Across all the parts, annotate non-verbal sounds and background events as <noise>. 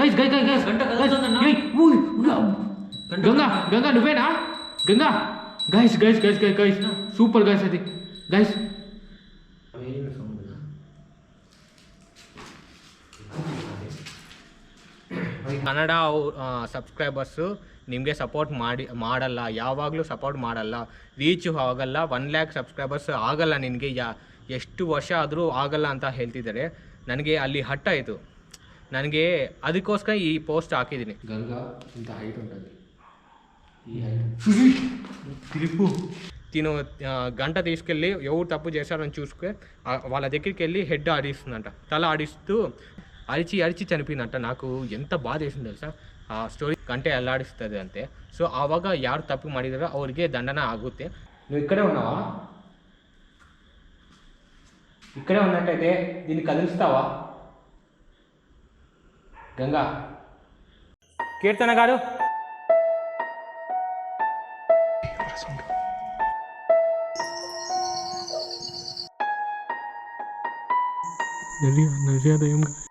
Guys guys guys guys గంట కదులుతుందన్నా. గంగా గంగా నువ్వేనా Ganga guys guys guys guys guys super guys అది guys Kannada subscribers ನಿಮಗೆ support ಮಾಡಿ ಮಾಡಲ್ಲ ಯಾವಾಗಲೂ ಸಪೋರ್ಟ್ ಮಾಡಲ್ಲ ರೀಚ್ ಆಗಲ್ಲ ಒನ್ ಲ್ಯಾಕ್ ಸಬ್ಸ್ಕ್ರೈಬರ್ಸ್ ಆಗಲ್ಲ ನಿನಗೆ ಯಾ ಎಷ್ಟು ವರ್ಷ ಆದರೂ ಆಗಲ್ಲ ಅಂತ ಹೇಳ್ತಿದ್ದಾರೆ ನನಗೆ ಅಲ್ಲಿ ಹಟ್ಟ ಆಯಿತು ನನಗೆ ಅದಕ್ಕೋಸ್ಕರ ಈ ಪೋಸ್ಟ್ ಹಾಕಿದ್ದೀನಿ ಗಂಗಾ ಇಂಥ ಹೈಟ್ ఉంటుంది ఈ తిరుపు తిను ఆ, గంట తీసుకెళ్ళి ఎవరు తప్పు చేశారని చూసుకు ఆ, వాళ్ళ దగ్గరికి వెళ్ళి హెడ్ ఆడిస్తుందంట తల ఆడిస్తూ అరిచి అరిచి చనిపోయిందంట నాకు ఎంత బాధ వేసింది తెలుసా ಆ ಸ್ಟೋರಿ ಗಂಟೆ ಅಲ್ಲಾಡಿಸ್ತದೆ ಅಂತೆ ಸೊ ಆವಾಗ ಯಾರು ತಪ್ಪು ಮಾಡಿದಾರೋ ಅವ್ರಿಗೆ ದಂಡನ ಆಗುತ್ತೆ నువ్వు ఇక్కడే ఉన్నావా ఇక్కడే ఉన్నట్టయితే దీన్ని కదిలిస్తావా గంగా కీర్తన గారు ముసలాడా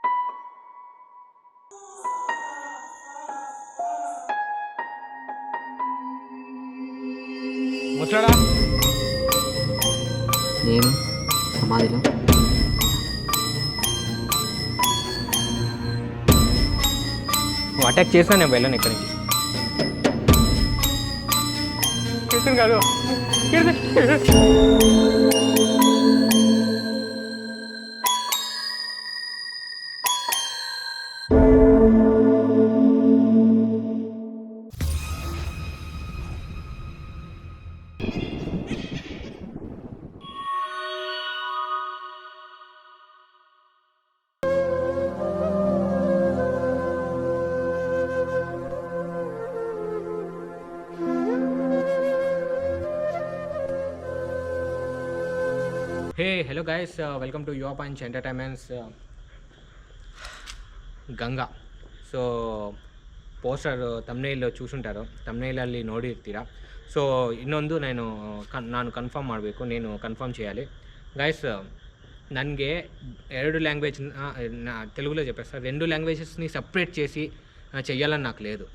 అటాక్ చేసినా నేను వెళ్ళను ఇక్కడి నుంచి కీర్తన్ గారు hey hello guys welcome to Yuva punch entertainments Ganga so poster thumbnail చూసుంటారు ತಮ್ನೇಲಲ್ಲಿ ನೋಡಿರ್ತೀರಾ ಸೊ ಇನ್ನೊಂದು ನಾನು ಕನ್ ನಾನು ಕನ್ಫರ್ಮ್ ಮಾಡಬೇಕು నేను ಕನ್ಫರ್ಮ್ చేయాలి గైస్ ನನಗೆ ಎರಡು ಲ್ಯಾಂಗ್ವೇಜ್ తెలుగులో చెప్పేస్తా రెండు లాంగ్వేజెస్ని సపరేట్ చేసి ఆ, చెయ్యాలని నాకు లేదు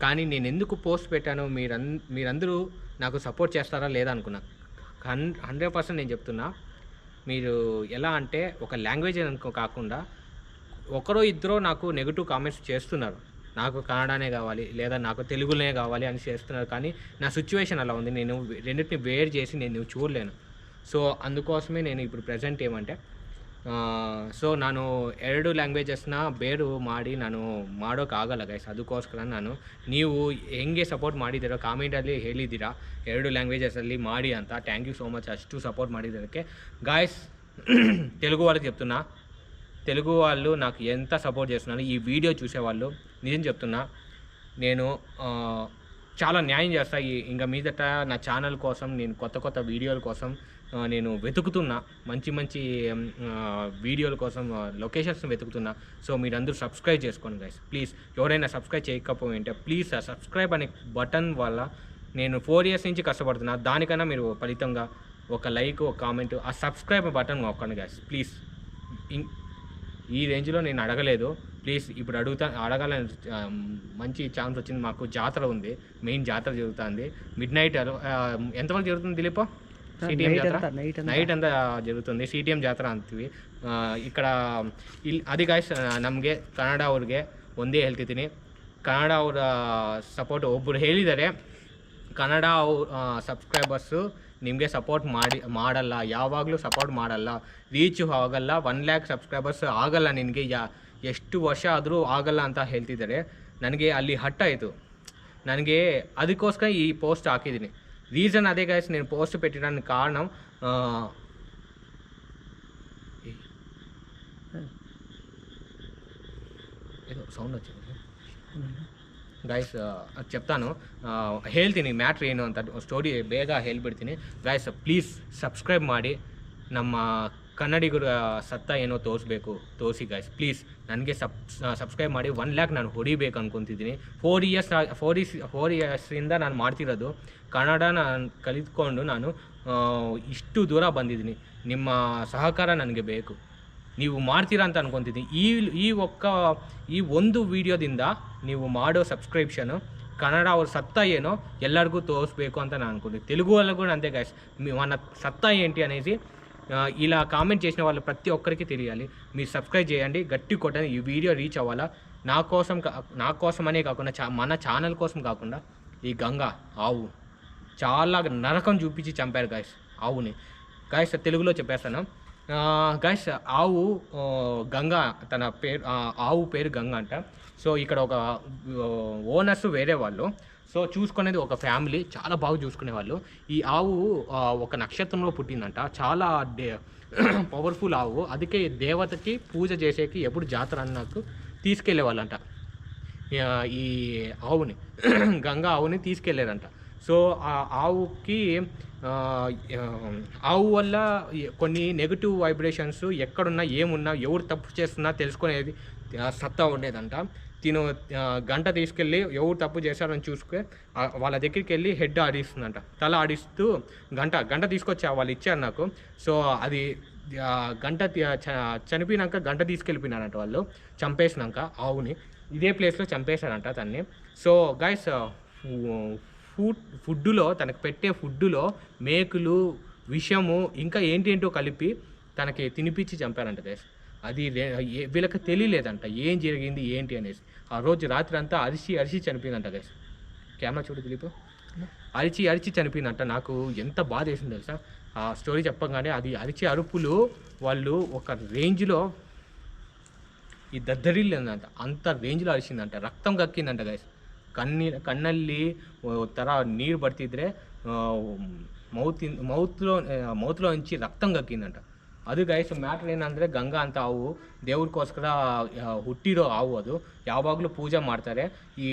కానీ నేను ఎందుకు పోస్ట్ పెట్టానో మీరం మీరందరూ నాకు సపోర్ట్ చేస్తారా లేదా అనుకున్నా హన్ హండ్రెడ్ పర్సెంట్ నేను చెప్తున్నా. మీరు ఎలా అంటే ఒక లాంగ్వేజ్ అనుకో కాకుండా ఒకరో ఇద్దరో నాకు నెగిటివ్ కామెంట్స్ చేస్తున్నారు. నాకు కన్నడనే కావాలి లేదా నాకు తెలుగునే కావాలి అని చేస్తున్నారు. కానీ నా సిచ్యువేషన్ అలా ఉంది. నేను రెండింటిని వేర్ చేసి నేను చూడలేను. సో అందుకోసమే నేను ఇప్పుడు ప్రజెంట్ ఏమంటే ಸೊ ನಾನು ಎರಡು ಲ್ಯಾಂಗ್ವೇಜಸ್ನ ಬೇರು ಮಾಡಿ ನಾನು ಮಾಡೋಕ್ಕಾಗಲ್ಲ ಗೈಸ್ ಅದಕ್ಕೋಸ್ಕರ ನಾನು ನೀವು ಹೆಂಗೆ ಸಪೋರ್ಟ್ ಮಾಡಿದ್ದೀರೋ ಕಾಮೆಂಟಲ್ಲಿ ಹೇಳಿದ್ದೀರಾ ಎರಡು ಲ್ಯಾಂಗ್ವೇಜಸಲ್ಲಿ ಮಾಡಿ ಅಂತ ಥ್ಯಾಂಕ್ ಯು ಸೊ ಮಚ್ ಅಷ್ಟು ಸಪೋರ್ಟ್ ಮಾಡಿದ್ದಕ್ಕೆ గాయస్ తెలుగు వాళ్ళకి చెప్తున్నా తెలుగు వాళ్ళు నాకు ఎంత సపోర్ట్ చేస్తున్నారు ఈ వీడియో చూసేవాళ్ళు నిజం చెప్తున్నా నేను ఆ, చాలా న్యాయం చేస్తా ఈ ఇంకా మీదట నా ఛానల్ కోసం నేను కొత్త కొత్త వీడియోల కోసం ఆ, నేను వెతుకుతున్నా. మంచి మంచి వీడియోల కోసం లొకేషన్స్ వెతుకుతున్నా. సో మీరందరూ సబ్స్క్రైబ్ చేసుకోండి గైస్ ప్లీజ్ ఎవరైనా సబ్స్క్రైబ్ చేయకపోయింటే ప్లీజ్ ఆ సబ్స్క్రైబ్ అనే బటన్ వల్ల నేను ఫోర్ ఇయర్స్ నుంచి కష్టపడుతున్నా. దానికన్నా మీరు ఫలితంగా ఒక లైక్ ఒక కామెంట్ ఆ సబ్స్క్రైబ్ బటన్ నొక్కండి గైస్ ప్లీజ్ ఈ రేంజ్లో నేను అడగలేదు. ప్లీజ్ ఇప్పుడు అడుగుతా అడగాలని మంచి ఛాన్స్ వచ్చింది. మాకు జాతర ఉంది. మెయిన్ జాతర జరుగుతుంది. మిడ్ నైట్ ఎంతవరకు జరుగుతుంది దిలీప్? సిటిఎం జాతర ನೈಟ್ ಅಂತ ಜరుగుతుంది ಸಿಟಿಎಂ ಜಾತ್ರಾ ಅಂತೀವಿ. ಇಕ್ಕಡ ಇಲ್ಲಿ ಅದೇ ಗಾಯ್ಸ್ ನಮಗೆ ಕನ್ನಡ ಅವ್ರಿಗೆ ಒಂದೇ ಹೇಳ್ತಿದ್ದೀನಿ. ಕನ್ನಡ ಅವರ ಸಪೋರ್ಟ್ ಒಬ್ಬರು ಹೇಳಿದ್ದಾರೆ. ಕನ್ನಡ ಅವ್ರ ಸಬ್ಸ್ಕ್ರೈಬರ್ಸು ನಿಮಗೆ ಸಪೋರ್ಟ್ ಮಾಡಿ ಮಾಡಲ್ಲ ಯಾವಾಗಲೂ ಸಪೋರ್ಟ್ ಮಾಡಲ್ಲ. ರೀಚ್ ಆಗಲ್ಲ ಒನ್ ಲ್ಯಾಕ್ ಸಬ್ಸ್ಕ್ರೈಬರ್ಸ್ ಆಗಲ್ಲ ನಿನಗೆ ಯಾ ಎಷ್ಟು ವರ್ಷ ಆದರೂ ಆಗಲ್ಲ ಅಂತ ಹೇಳ್ತಿದ್ದಾರೆ. ನನಗೆ ಅಲ್ಲಿ ಹಟ್ಟಾಯಿತು ನನಗೆ ಅದಕ್ಕೋಸ್ಕರ ಈ ಪೋಸ್ಟ್ ಹಾಕಿದ್ದೀನಿ. రీజన్ అదే గైస్ నేను పోస్ట్ పెట్టడానికి కారణం ఆ, ఏ- ఏదో సౌండ్ వచ్చింది ಗೈಸ್ ಅದು చెప్తాను ಆ, ಹೇಳ್ತೀನಿ ಮ್ಯಾಟ್ರ್ ಏನು ಅಂತ ಸ್ಟೋರಿ ಬೇಗ ಹೇಳ್ಬಿಡ್ತೀನಿ ಗೈಸ್ ಪ್ಲೀಸ್ ಸಬ್ಸ್ಕ್ರೈಬ್ ಮಾಡಿ ನಮ್ಮ ಕನ್ನಡಿಗರು ಸತ್ತ ಏನೋ ತೋರಿಸ್ಬೇಕು. ತೋರಿಸಿ ಗಾಯ್ಸ್ ಪ್ಲೀಸ್ ನನಗೆ ಸಬ್ ಸಬ್ಸ್ಕ್ರೈಬ್ ಮಾಡಿ ಒನ್ ಲ್ಯಾಕ್ ನಾನು ಹೊಡಿಬೇಕು ಅನ್ಕೊತಿದ್ದೀನಿ. Four years four is four ಇಯರ್ಸಿಂದ ನಾನು ಮಾಡ್ತಿರೋದು, ಕನ್ನಡ ನಾನು ಕಲಿತ್ಕೊಂಡು ನಾನು ಇಷ್ಟು ದೂರ ಬಂದಿದ್ದೀನಿ. ನಿಮ್ಮ ಸಹಕಾರ ನನಗೆ ಬೇಕು. ನೀವು ಮಾಡ್ತೀರಾ ಅಂತ ಅನ್ಕೊತಿದ್ದೀನಿ. ಈ ಈ ಒಕ್ಕ, ಈ ಒಂದು ವಿಡಿಯೋದಿಂದ ನೀವು ಮಾಡೋ ಸಬ್ಸ್ಕ್ರಿಪ್ಷನು ಕನ್ನಡ ಅವ್ರ ಸತ್ತ ಏನೋ ಎಲ್ಲರಿಗೂ ತೋರಿಸ್ಬೇಕು ಅಂತ ನಾನು ಅನ್ಕೊಂಡಿದ್ದೀನಿ. ತೆಲುಗು ಅಲ್ಲಿ ಕೂಡ ಅಂತೆ ಗಾಯ್ಸ್ ಮನ ಸತ್ತ ಏಂಟಿ అనేసి ఇలా కామెంట్ చేసిన వాళ్ళు ప్రతి ఒక్కరికి తెలియాలి. మీరు సబ్స్క్రైబ్ చేయండి. గట్టి కొట్టండి. ఈ వీడియో రీచ్ అవ్వాలా? నా కోసం నా కోసం అనే కాకుండా చా మన ఛానల్ కోసం కాకుండా ఈ గంగ ఆవు చాలా నరకం చూపించి చంపారు గాయస్ ఆవుని. గాయస్ తెలుగులో చెప్పేస్తాను. గాయస్ ఆవు గంగా గంగ తన పేరు ఆవు పేరు గంగ అంట. సో ఇక్కడ ఒక ఓనర్స్ వేరే వాళ్ళు. సో చూసుకునేది ఒక ఫ్యామిలీ చాలా బాగా చూసుకునే వాళ్ళు ఈ ఆవు ఒక నక్షత్రంలో పుట్టిందంట. చాలా డే <clears throat> పవర్ఫుల్ ఆవు. అందుకే దేవతకి పూజ చేసేకి ఎప్పుడు జాతర అన్నకు తీసుకెళ్ళేవాళ్ళంట. ఈ ఆవుని <clears throat> గంగా ఆవుని తీసుకెళ్ళారంట సో ఆ ఆవుకి ఆవు వల్ల కొన్ని నెగిటివ్ వైబ్రేషన్స్ ఎక్కడున్నా ఏమున్నా ఎవరు తప్పు చేస్తున్నా తెలుసుకునేది సత్తా ఉండేదంట. తిను గంట తీసుకెళ్ళి ఎవరు తప్పు చేశారని చూసుకుని వాళ్ళ దగ్గరికి వెళ్ళి హెడ్ ఆడిస్తుందంట. తల ఆడిస్తూ గంట గంట తీసుకొచ్చి వాళ్ళు ఇచ్చారు నాకు. సో అది గంట చ- చనిపోయినాక గంట తీసుకెళ్ళిపోయినారంట వాళ్ళు. చంపేసినాక ఆవుని. ఇదే ప్లేస్లో చంపేశారంట తన్ని. సో గైస్ ఫుడ్ ఫుడ్డులో తనకు పెట్టే ఫుడ్డులో మేకులు విషము ఇంకా ఏంటేంటో కలిపి తనకి తినిపించి చంపారంట గైస్ అది వీళ్ళకి తెలియలేదంట ఏం జరిగింది ఏంటి అనేసి. ఆ రోజు రాత్రి అంతా అరిచి అరిచి చనిపోయిందంట గైస్ కెమెరా చూడు దిలీప్. అరిచి అరిచి చనిపోయిందంట. నాకు ఎంత బాధ వేసింది తెలుసా? ఆ స్టోరీ చెప్పగానే అది అరిచి అరుపులు వాళ్ళు ఒక రేంజ్లో ఈ దద్దరిల్లిందంట. అంత రేంజ్లో అరిచిందంట రక్తం కక్కిందంట గైస్ కన్నీ కన్నల్లి తర నీరు పడుతుంద్రే మౌత్ మౌత్లో మౌత్లో నుంచి రక్తం కక్కిందంట. ಅದು ಗೈಸ್ ಮ್ಯಾಟ್ರ್ ಏನಂದರೆ ಗಂಗಾ ಅಂತ ಹಾವು, ದೇವ್ರಿಗೋಸ್ಕರ ಹುಟ್ಟಿರೋ ಹಾವು ಅದು. ಯಾವಾಗಲೂ ಪೂಜೆ ಮಾಡ್ತಾರೆ. ಈ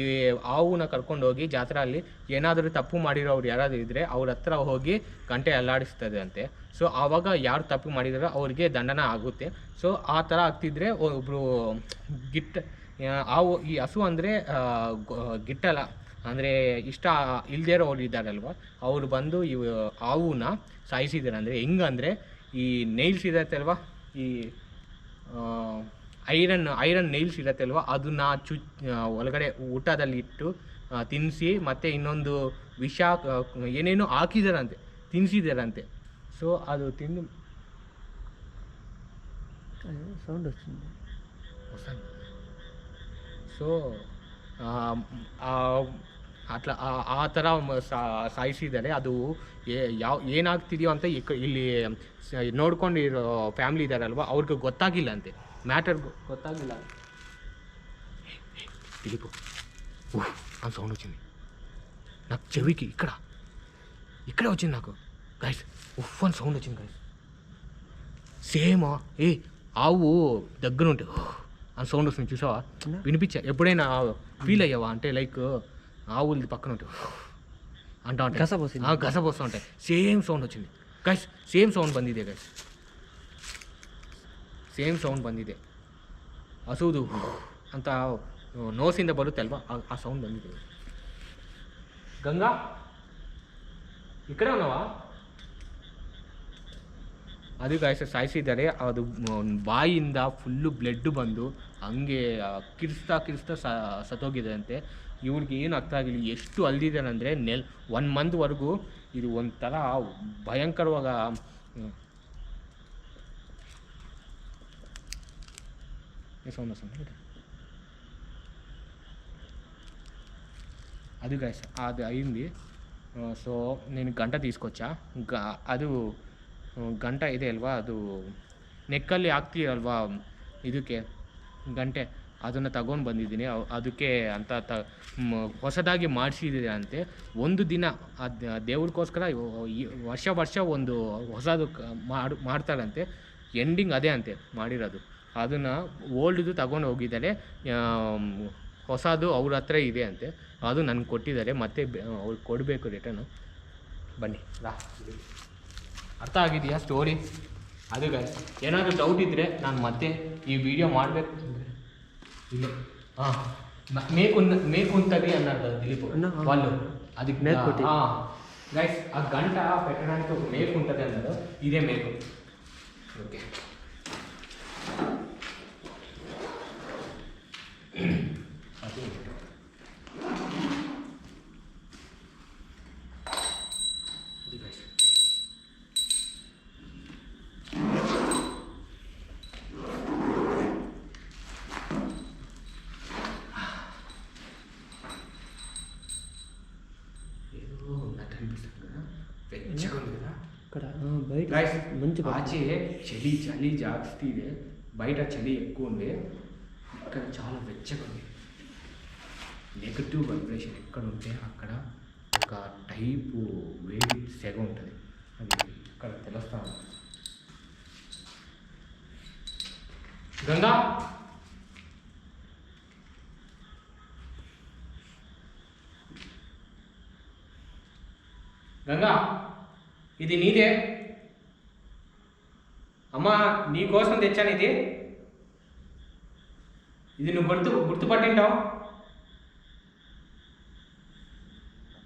ಹಾವುನ ಕರ್ಕೊಂಡು ಹೋಗಿ ಜಾತ್ರೆಯಲ್ಲಿ ಏನಾದರೂ ತಪ್ಪು ಮಾಡಿರೋರು ಯಾರಾದರೂ ಇದ್ದರೆ ಅವ್ರ ಹತ್ರ ಹೋಗಿ ಗಂಟೆ ಅಲ್ಲಾಡಿಸ್ತದೆ ಅಂತೆ. ಸೊ ಆವಾಗ ಯಾರು ತಪ್ಪು ಮಾಡಿದಾರೋ ಅವ್ರಿಗೆ ದಂಡನ ಆಗುತ್ತೆ. ಸೊ ಆ ಥರ ಆಗ್ತಿದ್ರೆ ಒಬ್ಬರು ಗಿಟ್ಟ ಹಾವು, ಈ ಹಸು ಅಂದರೆ ಗಿಟ್ಟಲ್ಲ. ಅಂದರೆ ಇಷ್ಟ ಇಲ್ಲದೇ ಇರೋರು ಇದ್ದಾರಲ್ವ? ಅವರು ಬಂದು ಇವು ಹಾವುನ ಸಾಯಿಸಿದಾರೆ. ಅಂದರೆ ಹೆಂಗಂದರೆ ಈ ನೈಲ್ಸ್ ಇರತ್ತೆ ಅಲ್ವಾ? ಈ ಐರನ್ ಐರನ್ ನೈಲ್ಸ್ ಇರತ್ತೆ ಅಲ್ವಾ? ಅದನ್ನು ಚು ಒಳಗಡೆ ಊಟದಲ್ಲಿಟ್ಟು ತಿನ್ನಿಸಿ ಮತ್ತು ಇನ್ನೊಂದು ವಿಷ ಏನೇನೋ ಹಾಕಿದಾರಂತೆ ತಿನ್ನಿಸಿದಾರಂತೆ ಸೊ ಅದು ತಿಂದು ಸೌಂಡ್ ಸೊ oh, ಅಟ್ಲ ಆ ಥರ ಸಾಯಿಸಿದ್ದಾರೆ ಅದು ಯಾವ ಏನಾಗ್ತಿದೆಯೋ ಅಂತ ಇಲ್ಲಿ ನೋಡ್ಕೊಂಡಿರೋ ಫ್ಯಾಮ್ಲಿ ಇದ್ದಾರಲ್ವ ಅವ್ರಿಗೆ ಗೊತ್ತಾಗಿಲ್ಲ ಅಂತೆ. ಮ್ಯಾಟರ್ ಗೊತ್ತಾಗಿಲ್ಲ. దిలీపు ఆ సౌండ్ వచ్చింది. నాకు చెవికి ఇక్కడ ఇక్కడ వచ్చింది నాకు. గైస్ ఉఫ్ అని సౌండ్ వచ్చింది గైస్ సేమ్ ఏ ఆవు దగ్గర ఉంటుంది అని సౌండ్ వస్తుంది చూసావా? వినిపించా? ఎప్పుడైనా ఫీల్ అయ్యావా? అంటే లైక్ ఆవులది పక్కన ఉంటే ఉఫ్ అంటా ఉంటాయి గసపోసింది. ఆ, గసపోస్తూ ఉంటాయి సేమ్ సౌండ్ వచ్చింది ಗೈಸ್ ಸೇಮ್ ಸೌಂಡ್ ಬಂದಿದೆ ಗೈಸ್ ಸೇಮ್ ಸೌಂಡ್ ಬಂದಿದೆ ಹಸುವುದು ಅಂತ ನೋಸಿಂದ ಬರುತ್ತೆ ಅಲ್ವಾ ಆ- ಆ ಸೌಂಡ್ ಬಂದಿದೆ ಗಂಗಾ ಈ ಕಡೆ ಅವನವಾ ಅದು ಗಾಯಸ ಸಾಯಿಸಿದ್ದಾರೆ ಅದು ಮ್, ಬಾಯಿಯಿಂದ ಫುಲ್ಲು ಬ್ಲಡ್ ಬಂದು ಹಂಗೆ ಆ, ಕಿರಿಸ್ತಾ ಕಿರಿಸ್ತಾ ಸ ಸತ್ತೋಗಿದೆ ಅಂತೆ ಇವ್ರಿಗೆ ಏನು ಅರ್ಥ ಆಗಿಲ್ಲ ಎಷ್ಟು ಅಲ್ದಿದ್ದಾರೆ ಅಂದರೆ ನೆಲ್ ಒನ್ ಮಂತ್ವರೆಗೂ ಇದು ಒಂಥರ ಭಯಂಕರವಾಗ ಹ್ಮ್. ఏ సౌండ్ వస్తుంది అది గైస్ అది అయింది ఆ, సో నేను ಗಂಟ తీసుకొచ్చా ಗ ಅದು ಆ, ಗಂಟ ಇದೆ ಅಲ್ವಾ ಅದು ನೆಕ್ಕಲ್ಲಿ ಹಾಕ್ತೀರಲ್ವಾ ಇದಕ್ಕೆ ಗಂಟೆ ಅದನ್ನು ತಗೊಂಡು ಬಂದಿದ್ದೀನಿ. ಅದಕ್ಕೆ ಅಂತ ತ ಹೊಸದಾಗಿ ಮಾಡಿಸಿದೆ ಅಂತೆ. ಒಂದು ದಿನ ಅದು ದೇವ್ರಿಗೋಸ್ಕರ ವರ್ಷ ವರ್ಷ ಒಂದು ಹೊಸದು ಮಾಡು ಮಾಡ್ತಾರಂತೆ ಎಂಡಿಂಗ್ ಅದೇ ಅಂತೆ ಮಾಡಿರೋದು. ಅದನ್ನು ಓಲ್ಡ್ದು ತಗೊಂಡು ಹೋಗಿದ್ದಾರೆ ಹೊಸದು ಅವ್ರ ಹತ್ರ ಇದೆ ಅಂತೆ. ಅದು ನನಗೆ ಕೊಟ್ಟಿದ್ದಾರೆ. ಮತ್ತೆ ಅವ್ರಿಗೆ ಕೊಡಬೇಕು ರಿಟರ್ನು. ಬನ್ನಿ ಅರ್ಥ ಆಗಿದೆಯಾ ಸ್ಟೋರಿ ಅದು. ಏನಾದರೂ ಡೌಟ್ ಇದ್ದರೆ ನಾನು ಮತ್ತೆ ಈ ವಿಡಿಯೋ ಮಾಡಬೇಕು. ಇಲ್ಲಿ ಹಾಂ ಮೇಕುನ್ అన్నారు దిలీప్ వాళ్ళు అది మేకుటి గైస్ ఆ గంట పెట్టడానికి ఒక మేకు ఉంటుంది అన్నారు ఇదే మేకు ఓకే ఆచే చలి చలి జాస్తి ಇದೆ బయట చలి ఎక్కువ ఉంది. ఇక్కడ చాలా వెచ్చగా ఉంది. నెగటివ్ వైబ్రేషన్ ఎక్కడ ఉంటే అక్కడ ఒక టైపు వేడి సెగ ఉంటుంది. అది ఇక్కడ తెలుస్తా గంగా! గంగా! ఇది నీదే. అమ్మా నీ కోసం తెచ్చాను ఇది ಇದು ನೀವು ಗುರ್ತು ಗುರ್ತುಪಟ್ಟಿಂಟಾವ್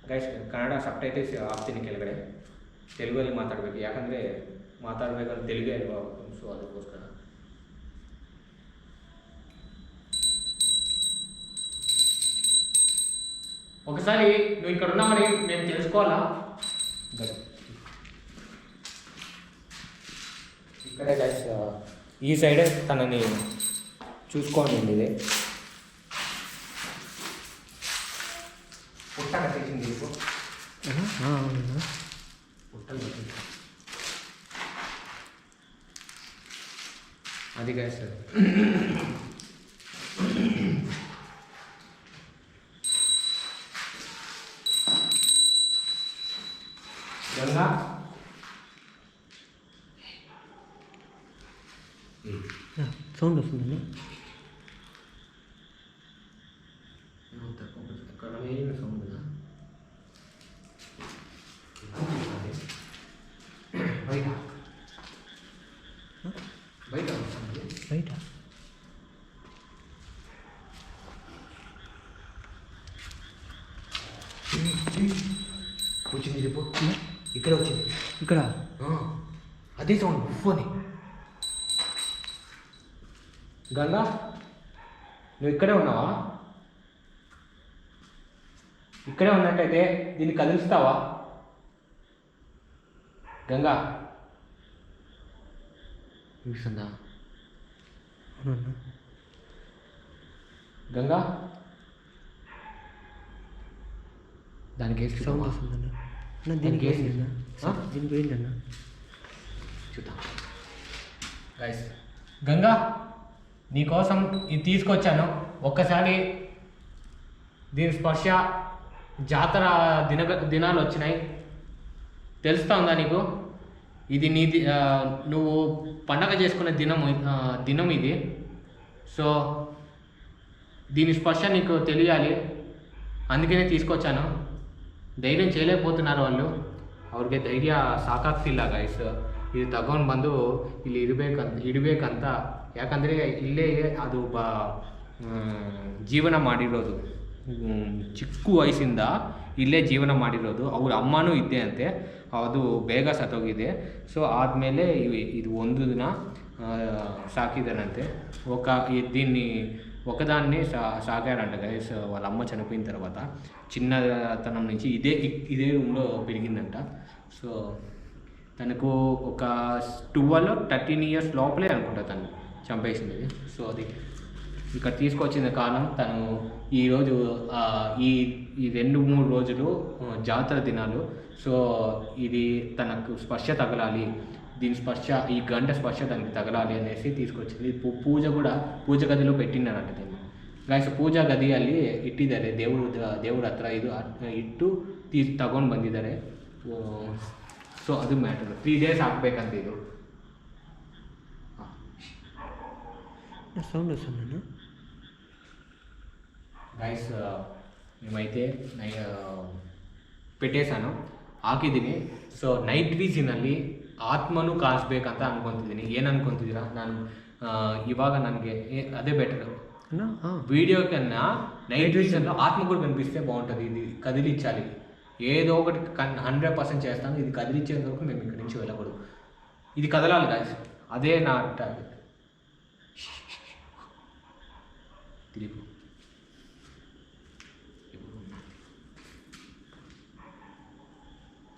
ಗೈಸ್ ಕನ್ನಡ ಸಬ್ ಟೈಟಲ್ಸ್ ಹಾಕ್ತೀನಿ ಕೆಳಗಡೆ ತೆಲುಗಲ್ಲಿ ಮಾತಾಡಬೇಕು ಯಾಕಂದರೆ ಮಾತಾಡಬೇಕಂದ್ರೆ ತೆಲುಗೇ ಅಲ್ವಾ ಸೊ ಅದಕ್ಕೋಸ್ಕರ ఒకసారి నువ్వు ఇక్కడ ఉన్నామని మేము తెలుసుకోవాలా ఇక్కడే గైస్ ఈ సైడే తనని చూసుకోండి ఇది పుట్ట కట్టేసింది పుట్టలు అది గైస్ గంగా సౌండ్ వస్తుందండి అక్కడ వేయిన సౌండ్ బయట బయట వస్తుంది బయట వచ్చింది చెప్పు. ఇక్కడ వచ్చింది. ఇక్కడ? అదే సౌండ్ ఉఫ్ అని గంగా నువ్వు ఇక్కడే ఉన్నావా? ఇక్కడే ఉన్నట్టయితే దీన్ని కదిలిస్తావా? గంగా. అవునన్నా గంగా. దానికి సౌండ్? వస్తుందన్న. అన్న దీనికి ఏంటన్నా? దీనికి ఏంటన్నా చూద్దాం? గైస్ గంగా నీకోసం ఇది తీసుకొచ్చాను. ఒక్కసారి దీని స్పర్శ జాతర దిన దినాలు వచ్చినాయి. తెలుస్తా ఉందా నీకు? ఇది నీ ది- ఆ, నువ్వు పండగ చేసుకునే దినం దినం ఇది. సో దీని స్పర్శ నీకు తెలియాలి. అందుకనే తీసుకొచ్చాను. ಧೈರ್ಯ చేయలేకపోతున్నారు వాళ్ళు ಅವ್ರಿಗೆ ಧೈರ್ಯ ಸಾಕಾಗ್ತಿಲ್ಲ ಗೈಸ್ ಇದು ತಗೊಂಡು ಬಂದು ಇಲ್ಲಿ ಇರಬೇಕಂತ ಇಡಬೇಕಂತ ಯಾಕಂದರೆ ಇಲ್ಲೇ ಅದು ಬ ಮ್, ಜೀವನ ಮಾಡಿರೋದು ಮ್, ಚಿಕ್ಕ ವಯಸ್ಸಿಂದ ಇಲ್ಲೇ ಜೀವನ ಮಾಡಿರೋದು ಅವ್ರ ಅಮ್ಮನೂ ಇದ್ದೆ ಅಂತೆ ಅದು ಬೇಗ ಸತ್ತೋಗಿದೆ ಸೊ ಆದಮೇಲೆ ಇದು ಒಂದು ದಿನ ఆ, ఒక దీన్ని ఒకదాన్ని సా సాకారంట గైస్. వాళ్ళ అమ్మ చనిపోయిన తర్వాత చిన్నతనం నుంచి ఇదే ఇదే రూమ్లో పెరిగిందంట. సో తనకు ఒక ట్వెల్వ్ థర్టీన్ ఇయర్స్ లోపలే అనుకుంటా తను చంపేసింది. సో అది ఇక్కడ తీసుకొచ్చిన కారణం తను ఈరోజు ఈ ఈ రెండు మూడు రోజులు జాతర దినాలు. సో ఇది తనకు స్పర్శ తగలాలి. దీని స్పర్శ ఈ గంట స్పర్శ దానికి తగలాలి అనేసి తీసుకొచ్చింది పూ- పూజ కూడా పూజ గదిలో పెట్టినారంట దీన్ని ಗಾಯ್ಸ್ ಪೂಜಾ ಗದಿಯಲ್ಲಿ ಇಟ್ಟಿದ್ದಾರೆ ದೇವರು ದೇವ್ರ ಹತ್ರ ಇದು ಅಟ್- ಇಟ್ಟು ತೀ ತಗೊಂಡು ಬಂದಿದ್ದಾರೆ ಸೊ ಅದು ಮ್ಯಾಟರ್ ತ್ರೀ ಡೇಸ್ ಹಾಕ್ಬೇಕಂತ ಇದು సౌండ్ వస్తుందన్నా గైస్ మేమైతే నై పెట్టేశాను ಹಾಕಿದ್ದೀನಿ ಸೊ ನೈಟ್ ವೀಸಿನಲ್ಲಿ ಆತ್ಮನೂ ಕಾಣಿಸ್ಬೇಕಂತ ಅನ್ಕೊಂತಿದ್ದೀನಿ ಏನು ಅನ್ಕೊಂತಿದ್ದೀರಾ ನಾನು ಆ, ಇವಾಗ ನನಗೆ ಅದೇ ಬೆಟರ್ అన్నా ఆ, వీడియో కన్నా నైట్ విజన్లో ఆత్మ కూడా కనిపిస్తే బాగుంటుంది ఇది కదిలించాలి ఏదో ఒకటి హండ్రెడ్ పర్సెంట్ చేస్తాను ఇది కదిలించేంత వరకు మేము ఇక్కడి నుంచి వెళ్ళకూడదు ఇది కదలాలి గాయస్ అదే నా టార్గెట్ తిరిగి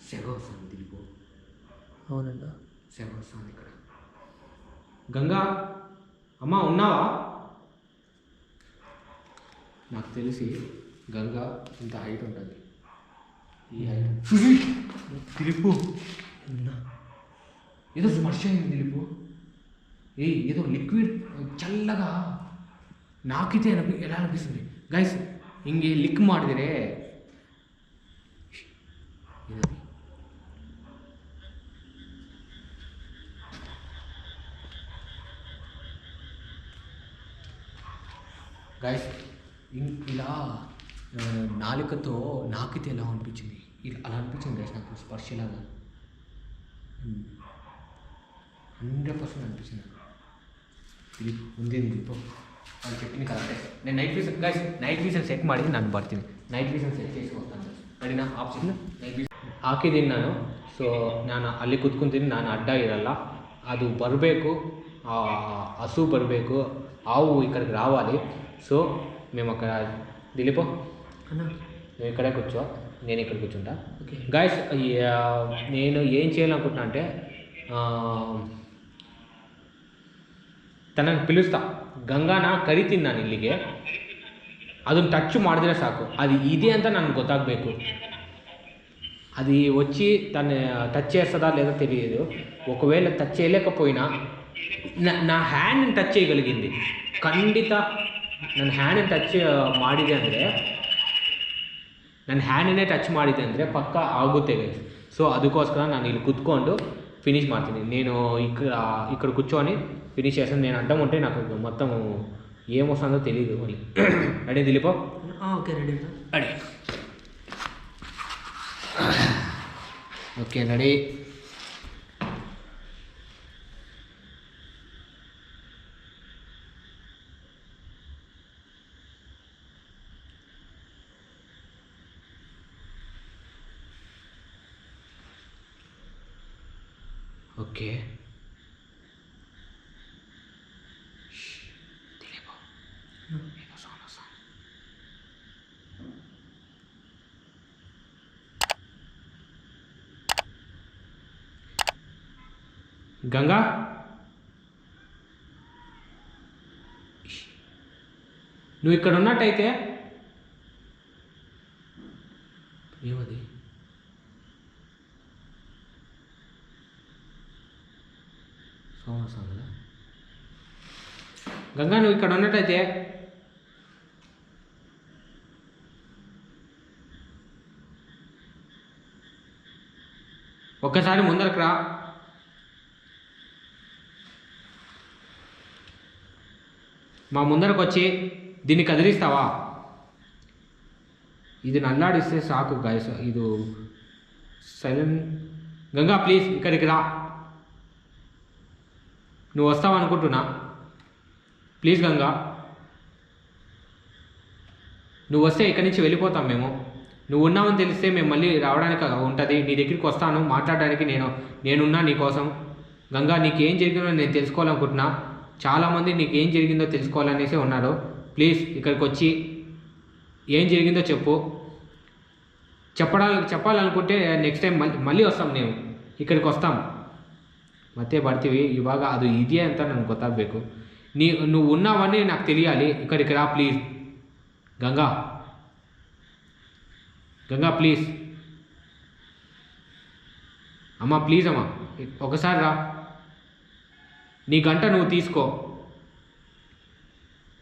సెగ వస్తుంది తిరిగి అవునన్నా సెగ వస్తుంది ఇక్కడ గంగా అమ్మా ఉన్నావా నాకు తెలిసి గంగా ఇంత హైట్ ఉంటుంది దిలీపు అన్నా ఏదో స్పర్శ అయింది దిలీపు ఏ ఏదో లిక్విడ్ చల్లగా నాకైతే అనిపి ఎలా అనిపిస్తుంది గైస్ ఇంకే లిక్ ಮಾಡಿದರೆ గైస్ ఇలా నాలుకతో నాకితే ఎలా అనిపించింది అలా అనిపించింది గైస్ నాకు స్పర్శ ఇలాగా హండ్రెడ్ పర్సెంట్ అనిపించింది ದಿಲೀಪ್ ಮುಂದೇನು ದಿಲೀಪ್ ಅವ್ನು చెప్పింది కరెక్టే నేను night vision guys night vision set ಮಾಡಿದ್ದೀನಿ ನಾನು ಬರ್ತೀನಿ. ನೈಟ್ ವಿಜನ್ ಸೆಟ್ చేసుಕೊಡ್ತಾನೆ ನಡಿನ ಆಪ್ಷನ್ ನೈಟ್ ವಿಜನ್ ಹಾಕಿದ್ದೀನಿ ನಾನು. ಸೊ ನಾನು ಅಲ್ಲಿ ಕೂತ್ಕೊಂತೀನಿ ನಾನು ಅಡ್ಡ ಇರಲ್ಲ. ಅದು ಬರಬೇಕು ಹಸು ಬರಬೇಕು ఆవు ఇక్కడికి రావాలి సో మేము అక్కడ దిలీపు అన్నా నువ్వు ఇక్కడే కూర్చో నేను ఇక్కడ కూర్చుంటా ఓకే గాయస్ నేను ఏం చేయాలనుకుంటున్నా అంటే ఆ, ತನ್ನನ್ನು ಪಿಲಿಸ್ತಾ ಗಂಗಾನ ಕರಿತೀನಿ ನಾನು ಇಲ್ಲಿಗೆ ಅದನ್ನು ಟಚ್ ಮಾಡಿದ್ರೆ ಸಾಕು ಅದು ಇದೆ ಅಂತ ನನಗೆ ಗೊತ್ತಾಗಬೇಕು అది వచ్చి తను టచ్ చేస్తుందా లేదో తెలియదు ఒకవేళ టచ్ చేయలేకపోయినా నా నా హ్యాండ్ని టచ్ చేయగలిగింది ಖಂಡಿತ ನನ್ನ ಹ್ಯಾಂಡನ್ನು ಟಚ್ ಮಾಡಿದೆ ಅಂದರೆ ನನ್ನ ಹ್ಯಾಂಡನ್ನೇ ಟಚ್ ಮಾಡಿದೆ ಅಂದರೆ ಪಕ್ಕ ಆಗುತ್ತೆ ಗೈಸ್ ಸೊ ಅದಕ್ಕೋಸ್ಕರ ನಾನು ಇಲ್ಲಿ ಕುತ್ಕೊಂಡು ఫినిష్ ಮಾಡ್ತೀನಿ నేను ఇక్కడ ఇక్కడ కూర్చొని ఫినిష్ చేస్తాను నేను అడ్డం ఉంటే నాకు మొత్తం ఏమొస్తుందో తెలియదు మళ్ళీ రెడీ <coughs> దిలీపో ఆ, ఓకే రెడీ అన్నా రెడీ ఓకే రెడీ okay దిలీపో ఏదో సౌండ్ వస్తుంది గంగా నువ్వు ఇక్కడ ఉన్నట్టయితే ఏమది సౌండ్ వస్తుంది కదా గంగా నువ్వు ఇక్కడ ఉన్నట్టయితే. ఒక్కసారి ముందరకు రా. మా ముందరకు వచ్చి దీన్ని కదిలిస్తావా? ఇది నల్లాడిస్తే సాకు గాయస్. ఇది సైలెంట్ గంగా ప్లీజ్ ఇక్కడికి రా. నువ్వు వస్తావు అనుకుంటున్నా ప్లీజ్ గంగా నువ్వు వస్తే ఇక్కడి నుంచి వెళ్ళిపోతాం మేము నువ్వు ఉన్నావని తెలిస్తే మేము మళ్ళీ రావడానికి ఉంటుంది నీ దగ్గరికి వస్తాను మాట్లాడడానికి నేను నేనున్నా నీ కోసం గంగా నీకేం జరిగిందో నేను తెలుసుకోవాలనుకుంటున్నా చాలామంది నీకు ఏం జరిగిందో తెలుసుకోవాలనేసి ఉన్నారు ప్లీజ్ ఇక్కడికి వచ్చి ఏం జరిగిందో చెప్పు చెప్పడానికి చెప్పాలనుకుంటే నెక్స్ట్ టైం మళ్ళీ మళ్ళీ వస్తాం మేము ಇಕ್ಕಡಿಗೆ ವಸ್ತಾಂ ಮತ್ತೆ ಬರ್ತೀವಿ ಇವಾಗ ಅದು ಇದೆಯಾ ಅಂತ ನನಗೆ ಗೊತ್ತಾಗಬೇಕು నీ నువ్వు ఉన్నావని నాకు తెలియాలి. ఇక్కడికి రా ప్లీజ్ గంగా. గంగా ప్లీజ్ అమ్మా ప్లీజ్ అమ్మా. ఒకసారి రా. నీ గంట నువ్వు తీసుకో.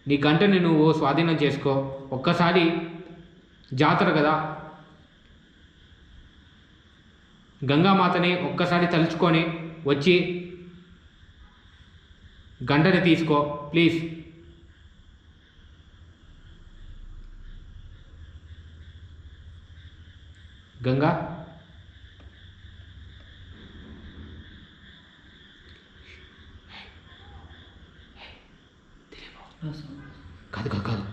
నీ గంటని నువ్వు స్వాధీనం చేసుకో. ఒక్కసారి జాతర కదా. గంగామాతని ఒక్కసారి తలుచుకొని వచ్చి గంటని తీసుకో ప్లీజ్ గంగా ఆ, సార్. కాదు కాదు కాదు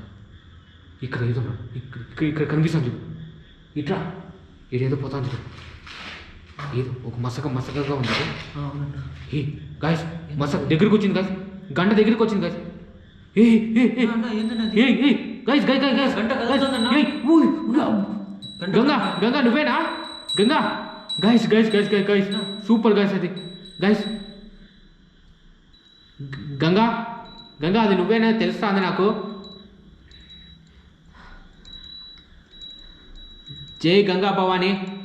ఇక్కడ ఏదో ఉన్నాడు. ఇక్కడ ఇక్కడ ఇక్కడ కనిపిస్తాను చూడు ఇట్లా ఇదేదో పోతాను చూడు ఏదో? ఒక మసక మసకగా ఉంది. ఏ గాయస్ మసక దగ్గరికి వచ్చింది గాయస్ గంట దగ్గరికి వచ్చింది గాయస్ ఏ ఏ గంట గంగా గంగా నువ్వేనా? Ganga. Guys guys guys guys guys super guys అది. గైస్ గంగా గంగా అది నువ్వేనా? తెలుస్తుంది నాకు. జై గంగా భవాని.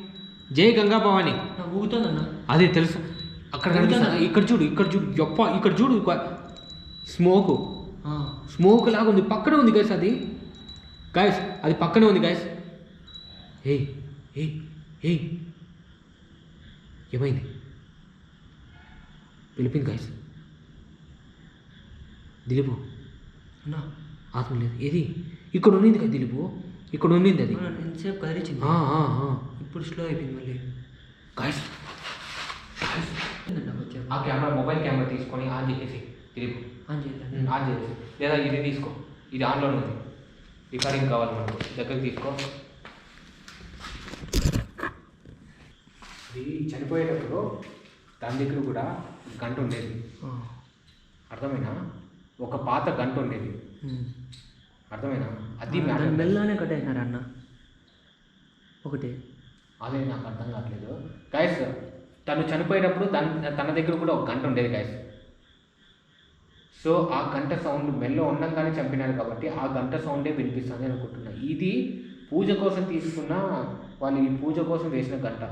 జై గంగా భవాని. ఊగుతుందన్న. అదే తెలుసు. అక్కడ ఇక్కడ చూడు ఇక్కడ చూడు యప్ప ఇక్కడ చూడు స్మోక్. స్మోక్ లాగా ఉంది. పక్కనే ఉంది గైస్ అది. గైస్ అది పక్కనే ఉంది గైస్ ఏయ్ ఏయ్ ఏయ్. ఏమైంది? పిలిపింది గైస్ దిలీపు. అన్న. ఆత్మ లేదు ఏది? ఇక్కడ ఉన్నింది కదా దిలీపు. ఇక్కడ ఉన్నింది అది. ఎంతసేపు కదిలించింది. ఇప్పుడు స్లో అయిపోయింది మళ్ళీ. వచ్చారు ఆ కెమెరా మొబైల్ కెమెరా తీసుకొని ఆన్ చేసేసి దిలీపు ఆన్ చేయాలి ఉమ్, ఆన్ చేసేసి. లేదా ఇది తీసుకో. ఇది ఆన్లోనే ఉంది. రికార్డింగ్ కావాలి మనకు. దగ్గరికి తీసుకో. ఇది చనిపోయేటప్పుడు దాని దగ్గర కూడా గంట ఉండేది. అర్థమైనా ఒక పాత గంట ఉండేది. అర్థమైనా అది మెల్లనే కట్ అయినారు అన్న? ఒకటి. అదే నాకు అర్థం కావట్లేదు. గైస్ తను చనిపోయినప్పుడు తన తన దగ్గర కూడా ఒక గంట ఉండేది గైస్ సో ఆ గంట సౌండ్ మెల్ల ఉండగానే చంపినారు కాబట్టి ఆ గంట సౌండే వినిపిస్తుంది అనుకుంటున్నా. ఇది పూజ కోసం తీసుకున్న వాళ్ళు ఈ పూజ కోసం వేసిన గంట.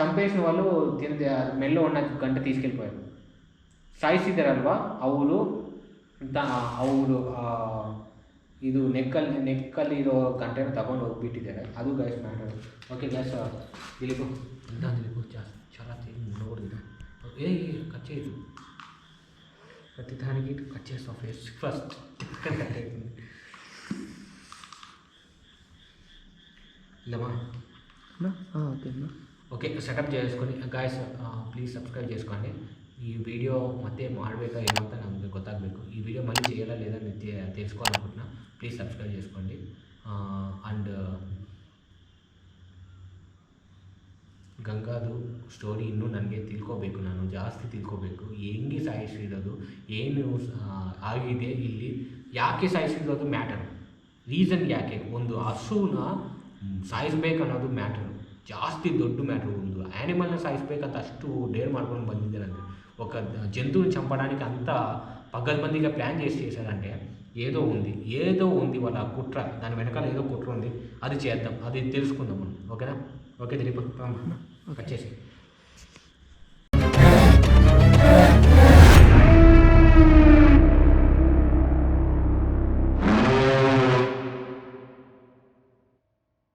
చంపేసిన వాళ్ళు మెల్ల ఉన్న గంట తీసుకెళ్ళిపోయారు. సాయి సీతారాల్వా అవురు ಅವರು ಇದು ನೆಕ್ಕಲ್ಲಿ ನೆಕ್ಕಲ್ಲಿರೋ ಗಂಟೆನ ತಗೊಂಡು ಹೋಗ್ಬಿಟ್ಟಿದ್ದಾರೆ ಅದು guys matter okay guys Dileep ಇಲ್ಲ ದಿಲೀಪು ಜಾಸ್ತಿ చాలా ನೋಡಿದ ఏ కట్ చేయదు ప్రతి దానికి కట్ చేస్తాం ఫేస్ ఫస్ట్ కట్ అవుతుంది ఇల్లమా అన్న ఆ, ఓకే అన్న ఓకే సెటప్ చేసుకొని ಗಾಯ್ಸ್ ಪ್ಲೀಸ್ ಸಬ್ಸ್ಕ್ರೈಬ್ చేసుకోండి ಈ ವಿಡಿಯೋ ಮತ್ತೆ ಮಾಡಬೇಕಾ ಏನೋ ಅಂತ ನಮಗೆ ಗೊತ್ತಾಗಬೇಕು. ಈ ವಿಡಿಯೋ మళ్ళీ చేయాలా లేదా మీరు తెలుసుకోవాలనుకుంటున్నా ಪ್ಲೀಸ್ ಸಬ್ಸ್ಕ್ರೈಬ್ చేసుకోండి ಆ್ಯಂಡ್ ಗಂಗಾದು ಸ್ಟೋರಿ ಇನ್ನೂ ನನಗೆ ತಿಳ್ಕೋಬೇಕು, ನಾನು ಜಾಸ್ತಿ ತಿಳ್ಕೋಬೇಕು. ಹೆಂಗೆ ಸಾಯಿಸಿರೋದು, ಏನು ಆಗಿದೆ ಇಲ್ಲಿ, ಯಾಕೆ ಸಾಯಿಸಿರೋದು ಮ್ಯಾಟರ್ ರೀಸನ್ ಯಾಕೆ? ಒಂದು ಹಸುನ ಸಾಯಿಸ್ಬೇಕು ಅನ್ನೋದು ಮ್ಯಾಟರ್ ಜಾಸ್ತಿ ದೊಡ್ಡ ಮ್ಯಾಟ್ರು ಒಂದು. ಆ್ಯನಿಮಲ್ನ ಸಾಯಿಸ್ಬೇಕಂತ ಅಷ್ಟು ಡೇರ್ ಮಾಡ್ಕೊಂಡು ಬಂದಿದ್ದಾನಂತೆ ఒక జంతువుని చంపడానికి అంత పగల్బందీగా ప్లాన్ చేసి చేశారంటే ఏదో ఉంది ఏదో ఉంది వాళ్ళ కుట్ర. దాని వెనకాల ఏదో కుట్ర ఉంది. అది చేద్దాం అది తెలుసుకుందాం మనం. ఓకేనా? ఓకే తెలియదు వచ్చేసి